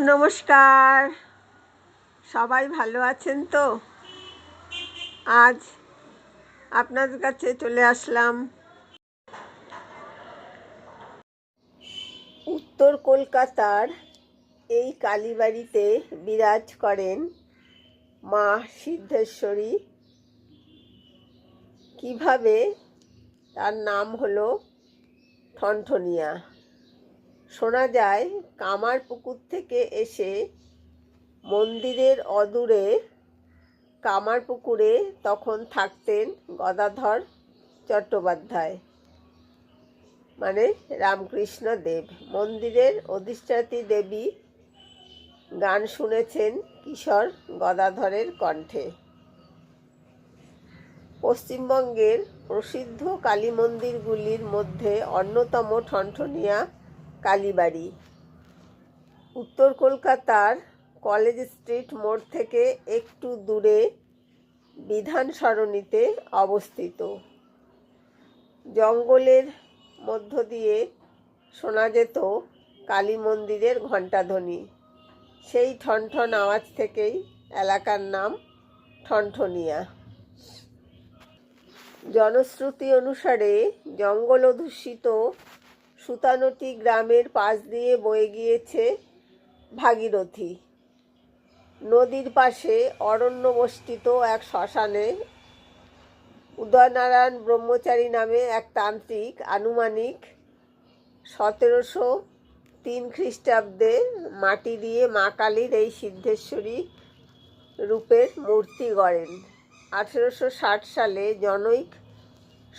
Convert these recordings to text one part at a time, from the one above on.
নমস্কার। সবাই ভালো আছেন তো? আজ আপনাদের কাছে চলে আসলাম। উত্তর কলকাতার এই কালীবাড়িতে বিরাজ করেন মা সিদ্ধেশ্বরী। কীভাবে তার নাম হলো ঠনঠনিয়া। শোনা যায়, কামার পুকুর থেকে এসে মন্দিরের অদূরে কামার পুকুরে তখন থাকতেন গদাধর চট্টোপাধ্যায় মানে রামকৃষ্ণ দেব। মন্দিরের অধিষ্ঠাত্রী দেবী গান শুনেছেন কিশোর গদাধরের কণ্ঠে। পশ্চিমবঙ্গের প্রসিদ্ধ কালী মন্দিরগুলির মধ্যে অন্যতম ঠনঠনিয়া কালীবাড়ি। উত্তর কলকাতার কলেজ স্ট্রিট মোড় থেকে একটু দূরে বিধান সরণিতে অবস্থিত। জঙ্গলের মধ্য দিয়ে শোনা যেত কালী মন্দিরের ঘণ্টাধ্বনি। সেই ঠনঠন আওয়াজ থেকেই এলাকার নাম ঠনঠনিয়া। জনশ্রুতি অনুসারে জঙ্গল অধ্যুষিত সুতানটি গ্রামের পাশ দিয়ে বয়ে গিয়েছে ভাগীরথী। নদীর পাশে অরণ্যবষ্টিত এক শ্মশানে উদয়নারায়ণ ব্রহ্মচারী নামে এক তান্ত্রিক আনুমানিক সতেরোশো তিন খ্রিস্টাব্দে মাটি দিয়ে মা কালীর এই সিদ্ধেশ্বরী রূপের মূর্তি গড়েন। আঠেরোশো ষাট সালে জনৈক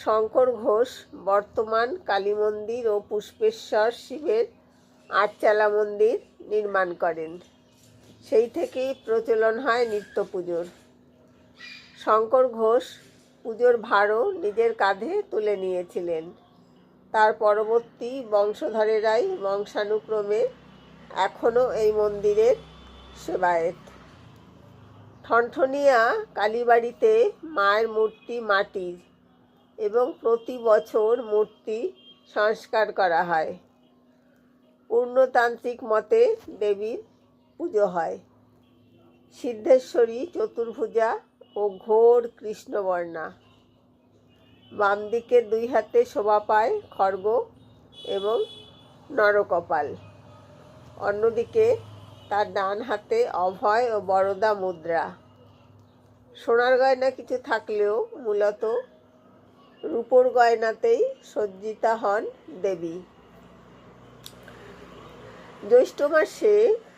শঙ্কর ঘোষ, বর্তমান কালী মন্দির ও পুষ্পেশ্বর শিবের আটচালা মন্দির নির্মাণ করেন। সেই থেকেই প্রচলন হয় নিত্য পুজোর। শঙ্কর ঘোষ পুজোর ভারও নিজের কাঁধে তুলে নিয়েছিলেন। তার পরবর্তী বংশধরেরাই বংশানুক্রমে এখনও এই মন্দিরের সেবায়েত। ঠনঠনিয়া কালীবাড়িতে মায়ের মূর্তি মাটির। এবং প্রতি বছর মূর্তি সংস্কার করা হয়। পূর্ণতান্ত্রিক মতে দেবীর পুজো হয়। সিদ্ধেশ্বরী চতুর্ভুজা ও ঘোর কৃষ্ণবর্ণা। বাম দিকে দুই হাতে শোভা পায় খর্গ এবং নরকপাল। অন্যদিকে তার ডান হাতে অভয় ও বরদা মুদ্রা। সোনার গয়না কিছু থাকলেও মূলত রূপোর গয়নাতেই সজ্জিতা হন দেবী। জ্যৈষ্ঠ মাসে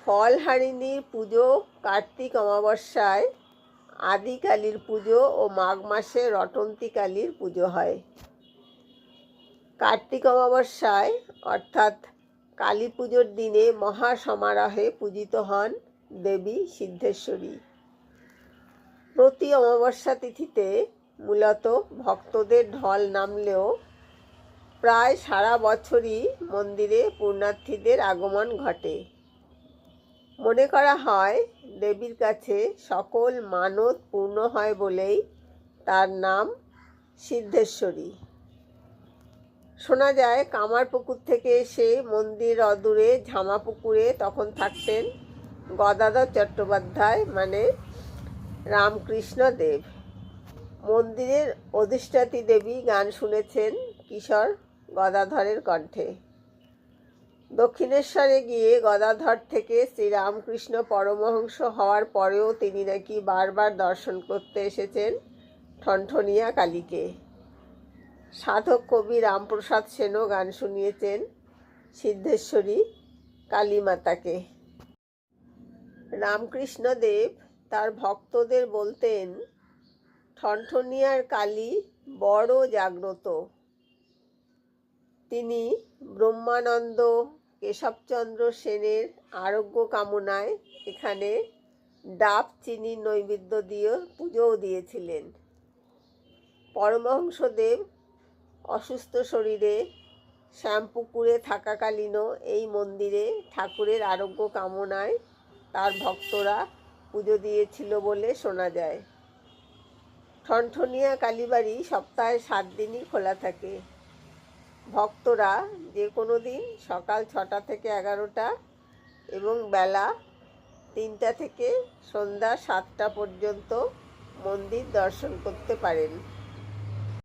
ফলহারিণীর পুজো, কার্তিক অমাবস্যায় আদিকালীর পুজো ও মাঘ মাসে রটন্তী কালীর পুজো হয়। কার্তিক অমাবস্যায় অর্থাৎ কালী পুজোর দিনে মহা সমারোহে পূজিত হন দেবী সিদ্ধেশ্বরী। প্রতি অমাবস্যা তিথিতে মূলত ভক্তদের ঢল নামলেও প্রায় সারা বছরই মন্দিরে পুণ্যার্থীদের আগমন ঘটে। মনে করা হয়, দেবীর কাছে সকল মানত পূর্ণ হয় বলেই তার নাম সিদ্ধেশ্বরী। শোনা যায়, কামারপুকুর থেকে এসে মন্দির অদূরে ঝামাপুকুরে তখন থাকতেন গদাধর চট্টোপাধ্যায় মানে রামকৃষ্ণ দেব মন্দিরের অধিষ্ঠাতী দেবী গান শুনেছেন কিশোর গদাধরের কণ্ঠে। দক্ষিণেশ্বরে গিয়ে গদাধর থেকে শ্রীরামকৃষ্ণ পরমহংস হওয়ার পরেও তিনি নাকি বারবার দর্শন করতে এসেছেন ঠনঠনিয়া কালীকে। সাধক কবি রামপ্রসাদ সেনও গান শুনিয়েছেন সিদ্ধেশ্বরী কালীমাতাকে। রামকৃষ্ণদেব তার ভক্তদের বলতেন ঠনঠনিয়ার কালী বড় জাগ্রত। তিনি ব্রহ্মানন্দ কেশবচন্দ্র সেনের আরোগ্য কামনায় এখানে ডাব চিনি নৈবেদ্য দিয়ে পুজোও দিয়েছিলেন। পরমহংসদেব অসুস্থ শরীরে শ্যামপুকুরে থাকাকালীনও এই মন্দিরে ঠাকুরের আরোগ্য কামনায় তার ভক্তরা পুজো দিয়েছিল বলে শোনা যায়। ঠনঠনিয়া কালীবাড়ি সপ্তাহে সাত দিনই খোলা থাকে। ভক্তরা যে কোনো দিন সকাল ছটা থেকে এগারোটা এবং বেলা তিনটা থেকে সন্ধ্যা সাতটা পর্যন্ত মন্দির দর্শন করতে পারেন।